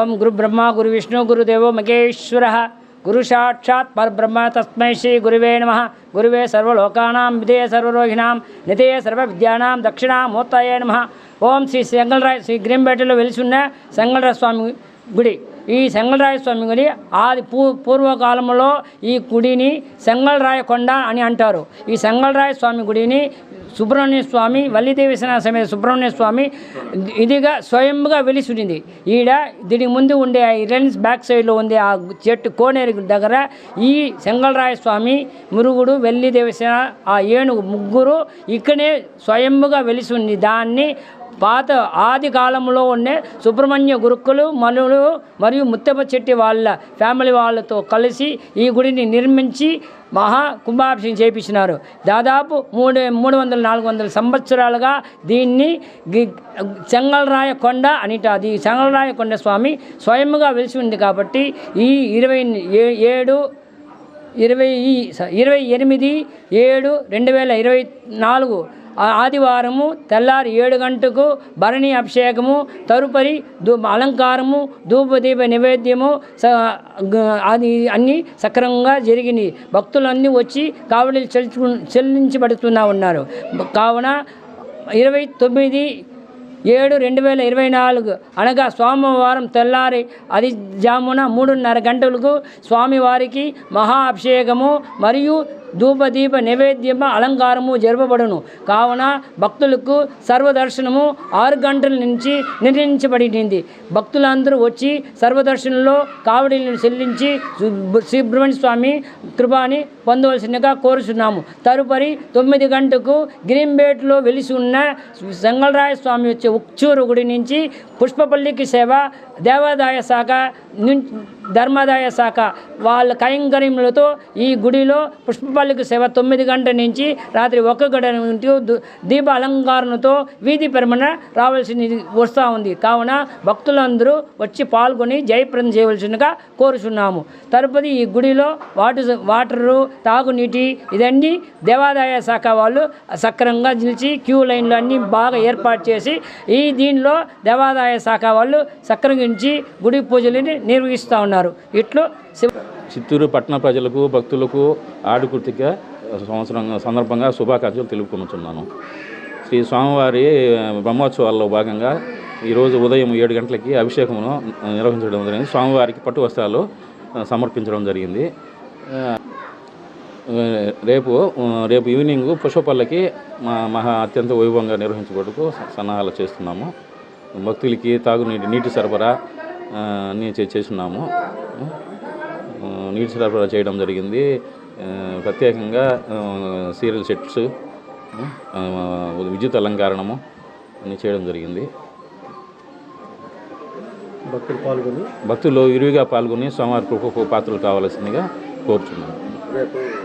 ఓం గురు బ్రహ్మ గురు విష్ణు గురుదేవో మహేశ్వర. గురు సాక్షాత్ పరబ్రహ్మ తస్మై శ్రీ గురువే నమ. గురువే సర్వలోకానాం విధేయ సర్వరోహిణాం నిధేయ సర్వ విద్యానాం దక్షిణామూర్తయే నమ. ఓం శ్రీ సెంగళరాయ శ్రీ గ్రీంపేటలో వెలిసి సెంగళరాయ స్వామి గుడి. ఈ సెంగళరాయ స్వామి గుడి ఆది పూ పూర్వకాలంలో ఈ గుడిని సెంగళరాయ కొండ అని అంటారు. ఈ సెంగళరాయ స్వామి గుడిని సుబ్రహ్మణ్య స్వామి వల్లిదేవి సమేత సుబ్రహ్మణ్య స్వామి ఇదిగా స్వయంగా వెలిసింది ఈడ దీనికి ముందు ఉండే ఆ బ్యాక్ సైడ్లో ఉండే ఆ చెట్టు కోనేరు దగ్గర ఈ సెంగళరాయ స్వామి మురుగుడు వెల్లిదేవి ఆ ఏనుగు ముగ్గురు ఇక్కడే స్వయంగా వెలిసి ఉంది దాన్ని పాత ఆది కాలంలో ఉండే సుబ్రహ్మణ్య గురుకులు మనులు మరియు ముత్తప్ప చెట్టి వాళ్ళ ఫ్యామిలీ వాళ్ళతో కలిసి ఈ గుడిని నిర్మించి మహా కుంభాభిషేకం చేయించినారు. దాదాపు మూడు మూడు వందల నాలుగు వందల సంవత్సరాలుగా దీన్ని గి- చెంగళరాయ కొండ అనిట అది చెంగళరాయ కొండ స్వామి స్వయంగా వెలిసి ఉంది కాబట్టి ఈ ఇరవై ఏ- ఏడు ఇరవై స- ఇరవై ఎనిమిది ఏడు రెండు వేల ఇరవై నాలుగు. ఆదివారము తెల్లారి ఏడు గంటకు భరణి అభిషేకము తదుపరి దూ అలంకారము ధూపదీప నివేద్యము అది అన్నీ సక్రమంగా జరిగినాయి. భక్తులన్నీ వచ్చి కావడీలు చెల్లించబడుతున్నా ఉన్నారు. కావున ఇరవై తొమ్మిది ఏడు రెండు వేల ఇరవై నాలుగు. అనగా సోమవారం తెల్లారి అది జామున మూడున్నర గంటలకు స్వామివారికి మహా అభిషేకము మరియు ధూపదీప నైవేద్యము అలంకారము జరపబడును. కావున భక్తులకు సర్వదర్శనము ఆరు గంటల నుంచి నిర్ణయించబడింది భక్తులందరూ వచ్చి సర్వదర్శనంలో కావడిలను చెల్లించి సుబ్రహ్మణ్య స్వామి కృపాని పొందవలసిందిగా కోరుచున్నాము. తదుపరి తొమ్మిది గంటకు గ్రీంబేట్లో వెలిసి ఉన్న సంగళరాయ స్వామి వచ్చే ఉచ్చూరు గుడి నుంచి పుష్పపల్లికి సేవ దేవాదాయ శాఖ నుంచి ధర్మాదాయ శాఖ వాళ్ళ కైంకర్యములతో ఈ గుడిలో పుష్పపల్లికి సేవ తొమ్మిది గంటల నుంచి రాత్రి ఒక్క గంట దీప అలంకారణతో వీధి పెరమన రావాల్సింది వస్తూ ఉంది. కావున భక్తులందరూ వచ్చి పాల్గొని జయప్రదం చేయవలసిందిగా కోరుచున్నాము. తరుపతి ఈ గుడిలో వాటర్ వాటరు తాగునీటి ఇదన్నీ దేవాదాయ శాఖ వాళ్ళు సక్రమంగా నిలిచి క్యూ లైన్లు అన్నీ బాగా ఏర్పాటు చేసి ఈ దీనిలో దేవాదాయ శాఖ వాళ్ళు సక్రమించి గుడి పూజలని నిర్వహిస్తూ ఉన్నారు. ఇట్లు చిత్తూరు పట్టణ ప్రజలకు భక్తులకు ఆడుకృతిక సంవత్సరం సందర్భంగా శుభాకాంక్షలు తెలుపుకొనుచున్నాను. శ్రీ స్వామివారి బ్రహ్మోత్సవాల్లో భాగంగా ఈరోజు ఉదయం ఏడు గంటలకి అభిషేకమును నిర్వహించడం జరిగింది. స్వామివారికి పట్టు వస్త్రాలు సమర్పించడం జరిగింది. రేపు రేపు ఈవినింగ్ పుష్పపల్లకి మా మహా అత్యంత వైభవంగా నిర్వహించబడుకు సన్నాహాలు చేస్తున్నాము. భక్తులకి తాగునీటి నీటి సరఫరా అన్నీ చే- చేస్తున్నాము. ఆ, నీటి సరఫరా చేయడం జరిగింది. ప్రత్యేకంగా సీరియల్ సెట్స్ విద్యుత్ అలంకరణము అన్నీ చేయడం జరిగింది. భక్తులు పాల్గొని? భక్తులు విరివిగా పాల్గొని స్వామివారి పాత్రలు కావాల్సిందిగా కోరుచున్నాను.